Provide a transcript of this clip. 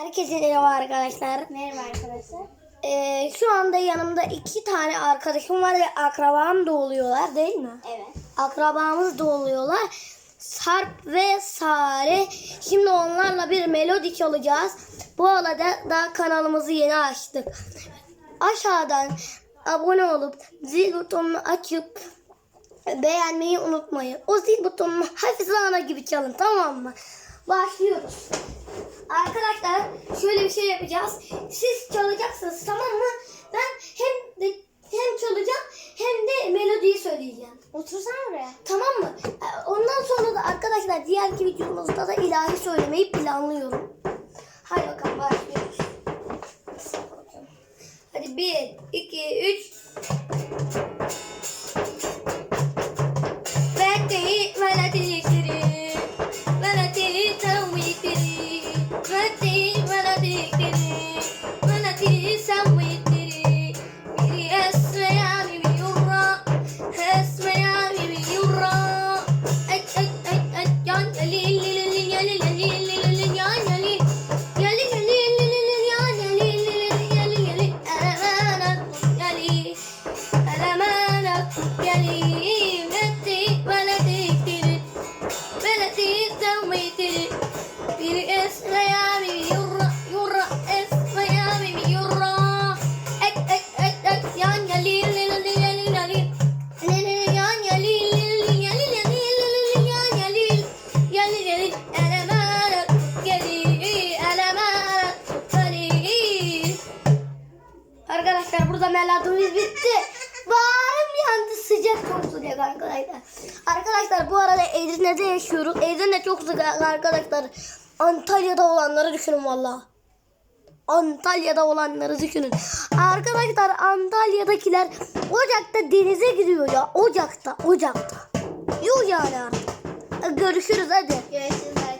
Herkese merhaba arkadaşlar. Merhaba arkadaşlar. Ee, şu anda yanımda iki tane arkadaşım var ve akrabam da oluyorlar değil mi? Evet. Akrabamız da oluyorlar. Sarp ve Sare. Şimdi onlarla bir melodi çalacağız. Bu arada da kanalımızı yeni açtık. Aşağıdan abone olup zil butonunu açıp beğenmeyi unutmayın. O zil butonunu ana gibi çalın tamam mı? Başlıyoruz. Şöyle bir şey yapacağız. Siz çalacaksınız tamam mı? Ben hem de hem çalacağım hem de melodiyi söyleyeceğim. Otursana oraya. Tamam mı? Ee, Ondan sonra da arkadaşlar diğer iki videomuzda da ilahi söylemeyi planlıyorum. Hadi bakalım başlıyoruz. Hadi bir, iki, üç. Arkadaşlar burada melodimiz bitti. Bağrım yandı sıcak çok sıcak arkadaşlar. Arkadaşlar bu arada Edirne'de yaşıyoruz. Edirne çok sıcak arkadaşlar. Antalya'da olanları düşünün valla. Antalya'da olanları düşünün. Arkadaşlar Antalya'dakiler Ocak'ta denize giriyor ya. Ocak'ta, Ocak'ta. Yuh yani artık. Görüşürüz hadi. Görüşürüz.